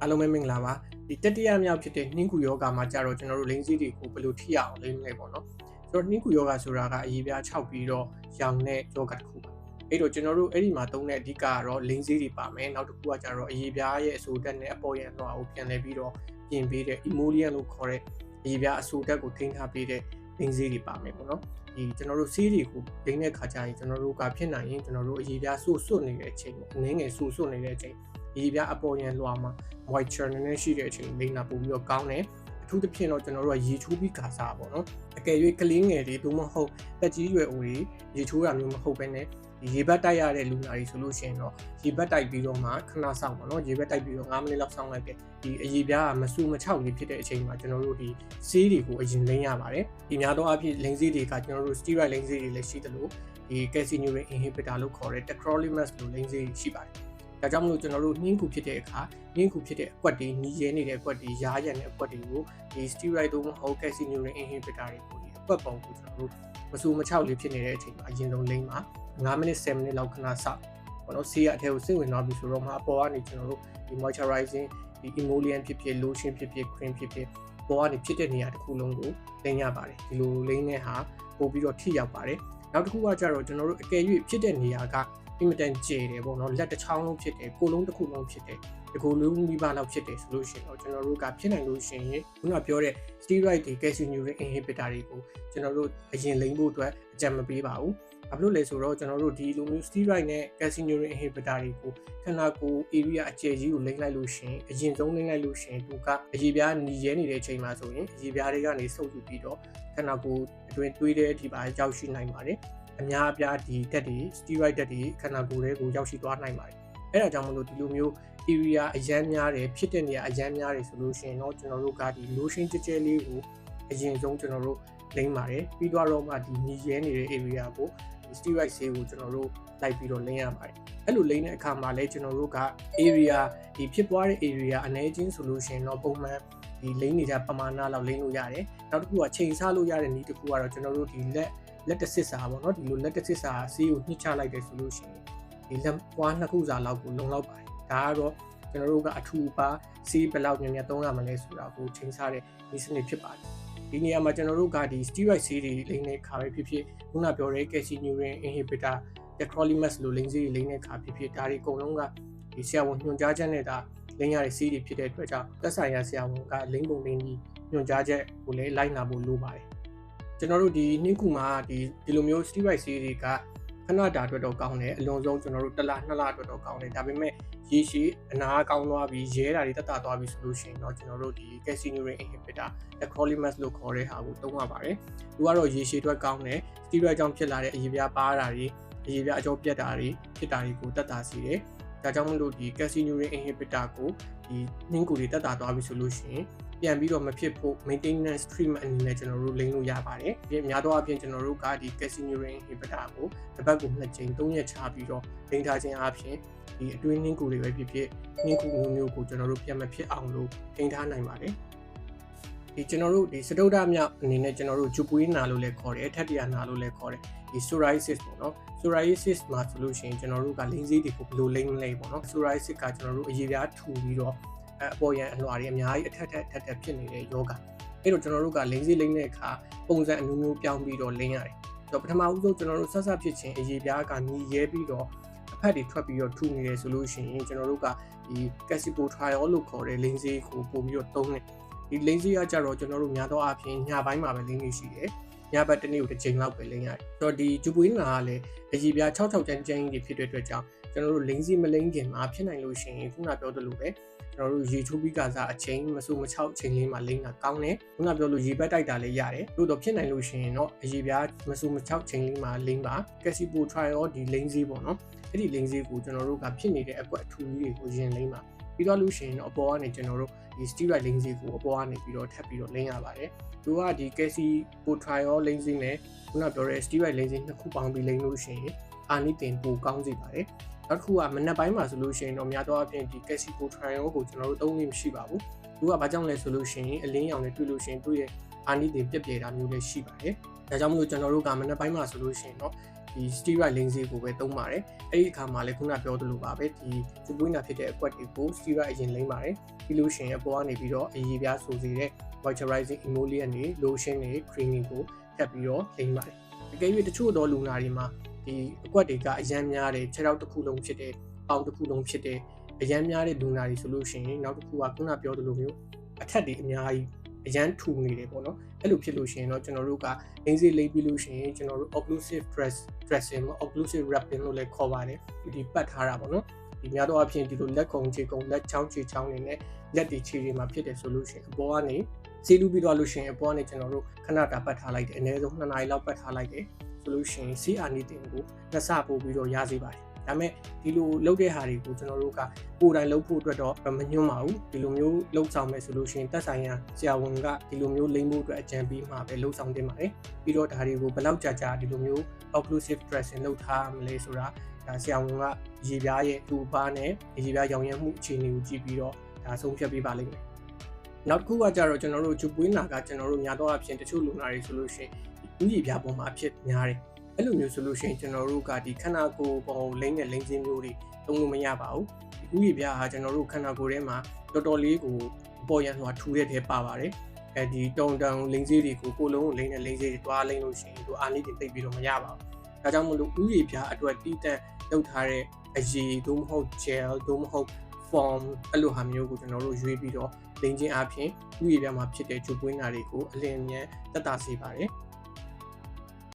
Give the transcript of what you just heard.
အားလုံးပဲမင်္ဂလာပါဒီတတိယမြောက်ဖြစ်တဲ့နှင်းကူယောဂမှာကြတော့ကျွန်တော်တို့လိန်စီးတွေကိုဘယ်လိုထိရအောင်လိမ့်မလဲပေါ့နော်ဆိုတော့နှင်းကူယောဂဆိုတာကအရေးပြား6ပြီးတော့ရောင်တဲ့ယောဂတစ်ခုပါအဲ့တော့ကျွန်တော်တို့အဲ့ဒီမှာသုံးတဲ့အဓိကကတော့လိန်စီးတွေပါမယ်နောက်တစ်ခုကကြတော့အရေးပြားရဲ့အဆိုတက်နဲ့အပေါ်ရန်လွှာကိုပြန်လဲပြီးတော့ပြင်ပေးတဲ့ emollient လို့ခေါ်တဲ့အရေးပြားအဆိုတက်ကိုထိန်းထားပေးတဲ့လိန်စီးတွေပါမယ်ပေါ့နော်ဒီကျွန်တော်တို့စီးတွေကိုလိမ့်တဲ့ခါကျရင်ကျွန်တော်တို့ကဖြစ်နိုင်ရင်ကျွန်တော်တို့အရေးပြားဆူဆွတ်နေတဲ့အချိန်ပေါ့အနည်းငယ်ဆူဆွတ်နေတဲ့အချိန် ရေပြားအပေါ်ရန်လွှာမှာ moisture နည်းနည်းရှိတဲ့အချိန်လိမ့်တာပို့ပြီးတော့ကောင်းတယ်အထူးသဖြင့်တော့ကျွန်တော်တို့ကရေချိုးပြီးကာစားပေါ့နော်အကယ်၍ကလေးငယ်တွေသို့မဟုတ်တက်ကြီးရွယ်အိုတွေရေချိုးတာမျိုးမဟုတ်ဘဲနဲ့ဒီရေဘတ်တိုက်ရတဲ့လူနာတွေဆိုလို့ရှိရင်တော့ရေဘတ်တိုက်ပြီးတော့မှခဏဆောင်ပါတော့ရေဘတ်တိုက်ပြီးတော့9မိနစ်လောက်ဆောင်လိုက်တယ်ဒီအရေပြားကမဆူမချောက်လေးဖြစ်တဲ့အချိန်မှာကျွန်တော်တို့ဒီဆေးတွေကိုအရင်လိမ့်ရပါတယ်ဒီများသောအားဖြင့်လိမ့်ဆေးတွေကကျွန်တော်တို့ steroid လိမ့်ဆေးတွေလည်းရှိသလိုဒီ calcineurin inhibitor လို့ခေါ်တဲ့ tacrolimus လို့လိမ့်ဆေးရှိပါတယ် ဒါကြောင့်မလို့ကျွန်တော်တို့နှင်းကူဖြစ်တဲ့အခါနှင်းကူဖြစ်တဲ့အကွက်တွေညီရဲနေတဲ့အကွက်တွေရားရံတဲ့အကွက်တွေကိုဒီ steroid တို့မဟုတ် calcineurin inhibitor တွေကိုဒီအကွက်ပုံကိုကျွန်တော်တို့မဆူမချောက်လေးဖြစ်နေတဲ့အချိန်မှာအရင်ဆုံးလိမ့်ပါ9မိနစ်10မိနစ်လောက်ခဏစောက်ပေါ့နော်ဆေးရအထက်ကိုစိတ်ဝင်သွားပြီဆိုတော့မှအပေါ်ကနေကျွန်တော်တို့ဒီ moisturizing ဒီ emollient ဖြစ်ဖြစ် lotion ဖြစ်ဖြစ် cream ဖြစ်ဖြစ်ပေါ်ကနေဖြစ်တဲ့နေရာတစ်ခုလုံးကိုလိမ့်ရပါတယ်ဒီလိုလိမ့်တဲ့ဟာပို့ပြီးတော့ထိရောက်ပါတယ်နောက်တစ်ခုကကြတော့ကျွန်တော်တို့အကယ်၍ဖြစ်တဲ့နေရာက အင်မတန်ကျယ်တယ်ပေါ့နော်လက်တစ်ချောင်းလုံးဖြစ်တယ်ကိုလုံးတစ်ခုလုံးဖြစ်တယ်ဒီကိုလုံးမိဘလောက်ဖြစ်တယ်ဆိုလို့ရှိရင်တော့ကျွန်တော်တို့ကဖြစ်နိုင်လို့ရှိရင်ခုနပြောတဲ့ steroid တွေ calcineurin inhibitor တွေကိုကျွန်တော်တို့အရင်လိမ့်ဖို့အတွက်အကြံမပေးပါဘူးဘာဖြစ်လို့လဲဆိုတော့ကျွန်တော်တို့ဒီလိုမျိုး steroid နဲ့ calcineurin inhibitor တွေကိုခန္ဓာကိုယ် area အကျယ်ကြီးကိုလိမ့်လိုက်လို့ရှိရင်အရင်ဆုံးလိမ့်လိုက်လို့ရှိရင်သူကအရေပြားหนีရဲနေတဲ့အချိန်မှာဆိုရင်အရေပြားတွေကနေဆုပ်ယူပြီးတော့ခန္ဓာကိုယ်အတွင်းတွေးတဲ့အထိပါရောက်ရှိနိုင်ပါတယ် အများအပြားဒီတက်တွေ steroid တက်တွေခန္ဓာကိုယ်တွေကိုရောက်ရှိသွားနိုင်ပါတယ်အဲ့ဒါကြောင့်မလို့ဒီလိုမျိုး area အရန်များတယ်ဖြစ်တဲ့နေရာအရန်များတယ်ဆိုလို့ရှိရင်တော့ကျွန်တော်တို့ကဒီ lotion ကြဲကြဲလေးကိုအရင်ဆုံးကျွန်တော်တို့လိမ့်ပါတယ်ပြီးတော့တော့မှဒီညီရဲနေတဲ့ area ကို steroid ဆေးကိုကျွန်တော်တို့လိုက်ပြီးတော့လိမ့်ရပါတယ်အဲ့လိုလိမ့်တဲ့အခါမှာလည်းကျွန်တော်တို့က area ဒီဖြစ်ပွားတဲ့ area အနေချင်းဆိုလို့ရှိရင်တော့ပုံမှန်ဒီလိမ့်နေကြပမာဏလောက်လိမ့်လို့ရတယ်နောက်တစ်ခုကချိန်ဆလို့ရတဲ့နည်းတစ်ခုကတော့ကျွန်တော်တို့ဒီလက် လက်တစ်စစ်စာပေါ့နော်ဒီလိုလက်တစ်စစ်စာဆေးကိုညှစ်ချလိုက်တယ်ဆိုလို့ရှိရင်ဒီလက်ပွားနှစ်ခုစာလောက်ကိုလုံလောက်ပါတယ်ဒါကတော့ကျွန်တော်တို့ကအထူပါဆေးဘယ်လောက်များများသုံးရမလဲဆိုတာကိုချိန်ဆတဲ့ဒီစနစ်ဖြစ်ပါတယ်ဒီနေရာမှာကျွန်တော်တို့ကဒီ steroid ဆေးတွေလိမ့်တဲ့ခါပဲဖြစ်ဖြစ်ခုနပြောတဲ့ calcineurin inhibitor tacrolimus လို့လိမ့်ဆေးတွေလိမ့်တဲ့ခါဖြစ်ဖြစ်ဒါတွေအကုန်လုံးကဒီဆရာဝန်ညွှန်ကြားချက်နဲ့ဒါလိမ့်ရတဲ့ဆေးတွေဖြစ်တဲ့အတွက်ကြောင့်သက်ဆိုင်ရာဆရာဝန်ကလိမ့်ပုံလိမ့်ပြီးညွှန်ကြားချက်ကိုလည်းလိုက်နာဖို့လိုပါတယ် ကျွန်တော်တို့ဒီနှင်းကူမှာဒီဒီလိုမျိုး steroid ဆေးတွေကခဏတာအတွက်တော့ကောင်းတယ်အလွန်ဆုံးကျွန်တော်တို့တစ်လနှစ်လအတွက်တော့ကောင်းတယ်ဒါပေမဲ့ရေရှည်အနာကောင်းသွားပြီးရဲတာတွေတက်တာသွားပြီးဆိုလို့ရှိရင်တော့ကျွန်တော်တို့ဒီ calcineurin inhibitor tacrolimus လို့ခေါ်တဲ့ဟာကိုသုံးရပါတယ်။သူကတော့ရေရှည်အတွက်ကောင်းတယ်။ steroid ကြောင့်ဖြစ်လာတဲ့အရေပြားပါတာတွေအရေပြားအကျိုးပြတ်တာတွေဖြစ်တာတွေကိုတက်တာစီတယ်။ဒါကြောင့်မလို့ဒီ calcineurin inhibitor ကိုဒီနှင်းကူတွေတက်တာသွားပြီဆိုလို့ရှိရင် ပြန်ပြီးတော့မဖြစ်ဖို့ maintenance treatment အနေနဲ့ကျွန်တော်တို့လိမ့်လို့ရပါတယ်။ဒီများသောအားဖြင့်ကျွန်တော်တို့ကဒီ calcineurin inhibitor ကိုတစ်ပတ်ကို2ကြိမ်3ရက်ချပြီးတော့လိမ့်ထားခြင်းအပြင်ဒီအတွင်းနှင်းကူတွေပဲဖြစ်ဖြစ်နှင်းကူမျိုးမျိုးကိုကျွန်တော်တို့ပြန်မဖြစ်အောင်လို့ထိန်းထားနိုင်ပါတယ်ဒီကျွန်တော်တို့ဒီစတုဒ္ဓမြောက်အနေနဲ့ကျွန်တော်တို့ဂျူပွေးနာလို့လည်းခေါ်တယ်ထက်တရနာလို့လည်းခေါ်တယ်ဒီ psoriasis ပေါ့နော် psoriasis မှာဆိုလို့ရှိရင်ကျွန်တော်တို့ကလိမ့်စေးတွေကိုဘယ်လိုလိမ့်မလဲပေါ့နော် psoriasis ကကျွန်တော်တို့အရေပြားထူပြီးတော့ အပေါ်ရန်အလွှာတွေအများကြီးအထက်ထက်ထက်ထက်ဖြစ်နေတဲ့ယောဂအဲ့တော့ကျွန်တော်တို့ကလိမ့်စေးလိမ့်တဲ့အခါပုံစံအမျိုးမျိုးပြောင်းပြီးတော့လိမ့်ရတယ်ဆိုတော့ပထမဦးဆုံးကျွန်တော်တို့ဆက်ဆက်ဖြစ်ခြင်းအရေပြားကညီရဲပြီးတော့အဖက်တွေထွက်ပြီးတော့ထူနေတယ်ဆိုလို့ရှိရင်ကျွန်တော်တို့ကဒီ Casipo trial လို့ခေါ်တဲ့ lens ကိုပို့ပြီးတော့သုံးတယ်ဒီ lens ကကြတော့ကျွန်တော်တို့များသောအားဖြင့်ညပိုင်းမှာပဲ lens ရှိတယ်ညဘက်တစ်နေ့ကိုတစ်ချိန်လောက်ပဲ lens ရတယ်ဆိုတော့ဒီဂျူပွေးနာကလည်းအကြီးပြား66ကျန်းကျန်းကြီးဖြစ်တဲ့အတွက်ကြောင့်ကျွန်တော်တို့ lens မ lens ခင်မှာဖြစ်နိုင်လို့ရှိရင်ခုနပြောသလိုပဲ ကျွန်တော်တို့ရေချိုးပြီးကစားအချိန်မဆိုးမချောက်အချိန်လေးမှာလိမ့်တာကောင်းတယ်ခုနပြောလို့ရေဘက်တိုက်တာလည်းရတယ်လို့တော့ဖြစ်နိုင်လို့ရှိရင်တော့အရေပြားမဆိုးမချောက်ချိန်လေးမှာလိမ့်ပါ Casipo trial ဒီလိမ့်စည်းပေါ့နော်အဲ့ဒီလိမ့်စည်းကိုကျွန်တော်တို့ကဖြစ်နေတဲ့အကွက်အထူကြီးတွေကိုရင်လိမ့်ပါပြီးတော့လို့ရှိရင်တော့အပေါ်ကနေကျွန်တော်တို့ဒီ steroid လိမ့်စည်းကိုအပေါ်ကနေပြီးတော့ထပ်ပြီးတော့လိမ့်ရပါတယ်သူကဒီ Casipo trial လိမ့်စည်းနဲ့ခုနပြောတဲ့ steroid လိမ့်စည်းနှစ်ခုပေါင်းပြီးလိမ့်လို့ရှိရင်အာနိတင်ပိုကောင်းစေပါတယ် နောက်တစ်ခုကမနက်ပိုင်းမှာဆိုလို့ရှိရင်တော့များသောအားဖြင့်ဒီ Casipo trial ကိုကျွန်တော်တို့သုံးလို့မရှိပါဘူးသူကဘာကြောင့်လဲဆိုလို့ရှိရင်အလင်းရောင်နဲ့တွေ့လို့ရှိရင်သူ့ရဲ့အာနိတင်ပြက်ပြဲတာမျိုးလည်းရှိပါတယ်ဒါကြောင့်မလို့ကျွန်တော်တို့ကမနက်ပိုင်းမှာဆိုလို့ရှိရင်တော့ဒီ steroid လိန်စီကိုပဲသုံးပါတယ်အဲ့ဒီအခါမှာလည်းခုနပြောသလိုပါပဲဒီဂျူပွေးနာဖြစ်တဲ့အကွက်တွေကို steroid အရင်လိမ့်ပါတယ်ပြီးလို့ရှိရင်အပေါ်ကနေပြီးတော့အရေးပြားဆိုစေတဲ့ moisturizing emollient တွေ lotion တွေ cream တွေကိုထပ်ပြီးတော့လိမ့်ပါတယ်အကယ်၍တချို့သောလူနာတွေမှာ ဒီအကွက်တွေကအရန်များတယ်ခြေထောက်တစ်ခုလုံးဖြစ်တယ်ပေါင်တစ်ခုလုံးဖြစ်တယ်အရန်များတဲ့လူနာတွေဆိုလို့ရှိရင်နောက်တစ်ခုကခုနပြောသလိုမျိုးအထက်တွေအများကြီးအရန်ထူနေတယ်ပေါ့နော်အဲ့လိုဖြစ်လို့ရှိရင်တော့ကျွန်တော်တို့ကအင်းစေးလိမ့်ပြီးလို့ရှိရင်ကျွန်တော်တို့ occlusive dress dressing occlusive wrapping လို့လည်းခေါ်ပါတယ်ဒီပတ်ထားတာပေါ့နော်ဒီများတော့အဖြစ်ဒီလိုလက်ကုံခြေကုံလက်ချောင်းခြေချောင်းနေနဲ့လက်တွေခြေတွေမှာဖြစ်တယ်ဆိုလို့ရှိရင်အပေါ်ကနေ ဈေးလူပြီးတော့လို့ရှိရင်အပေါ်ကနေကျွန်တော်တို့ခဏတာပတ်ထားလိုက်တယ်အနည်းဆုံး2နာရီလောက်ပတ်ထားလိုက်တယ်ဆိုလို့ရှိရင် CR နေတင်ကိုနှစ်ဆပို့ပြီးတော့ရစေပါတယ်ဒါပေမဲ့ဒီလိုလုပ်တဲ့ဟာတွေကိုကျွန်တော်တို့ကကိုယ်တိုင်လုပ်ဖို့အတွက်တော့မညွှန်းပါဘူးဒီလိုမျိုးလုပ်ဆောင်မယ်ဆိုလို့ရှိရင်တက်ဆိုင်ရာဆရာဝန်ကဒီလိုမျိုးလိမ့်ဖို့အတွက်အကြံပေးမှာပဲလုပ်ဆောင်တင်ပါတယ်ပြီးတော့ဒါတွေကိုဘယ်လောက်ကြာကြာဒီလိုမျိုး occlusive dressing လုပ်ထားမလဲဆိုတာဒါဆရာဝန်ကရေပြားရဲ့လူပါနဲ့ရေပြားရောင်ရမ်းမှုအခြေအနေကိုကြည့်ပြီးတော့ဒါဆုံးဖြတ်ပေးပါလိမ့်မယ် နောက်တစ်ခုကကြတော့ကျွန်တော်တို့ဂျူပွေးနာကကျွန်တော်တို့များတော့အဖြစ်တချို့လူနာတွေဆိုလို့ရှိရင်ဥယျာဉ်ပြားပေါ်မှာအဖြစ်များတယ်အဲ့လိုမျိုးဆိုလို့ရှိရင်ကျွန်တော်တို့ကဒီခန္ဓာကိုယ်ပေါ်လိမ့်တဲ့လိမ့်စင်းမျိုးတွေသုံးလို့မရပါဘူးဒီဥယျာဉ်ပြားဟာကျွန်တော်တို့ခန္ဓာကိုယ်ထဲမှာတော်တော်လေးကိုပေါ်ရန်ဆိုတာထူတဲ့ထဲပါပါတယ်အဲဒီတုံတုံလိမ့်စည်းတွေကိုကိုလုံးကိုလိမ့်တဲ့လိမ့်စည်းတွေတွားလိမ့်လို့ရှိရင်သူအာနိတိသိပ်ပြီးတော့မရပါဘူးဒါကြောင့်မလို့ဥယျာဉ်ပြားအတွက်တီးတန့်လုပ်ထားတဲ့အရည်သို့မဟုတ် gel သို့မဟုတ် form အဲ့လိုဟာမျိုးကိုကျွန်တော်တို့ရွေးပြီးတော့လိမ့်ချင်းအပြင်ဥယျာဉ်ပြားမှာဖြစ်တဲ့ဂျူပွေးနာတွေကိုအလင်းအမြန်တက်တာစေပါတယ်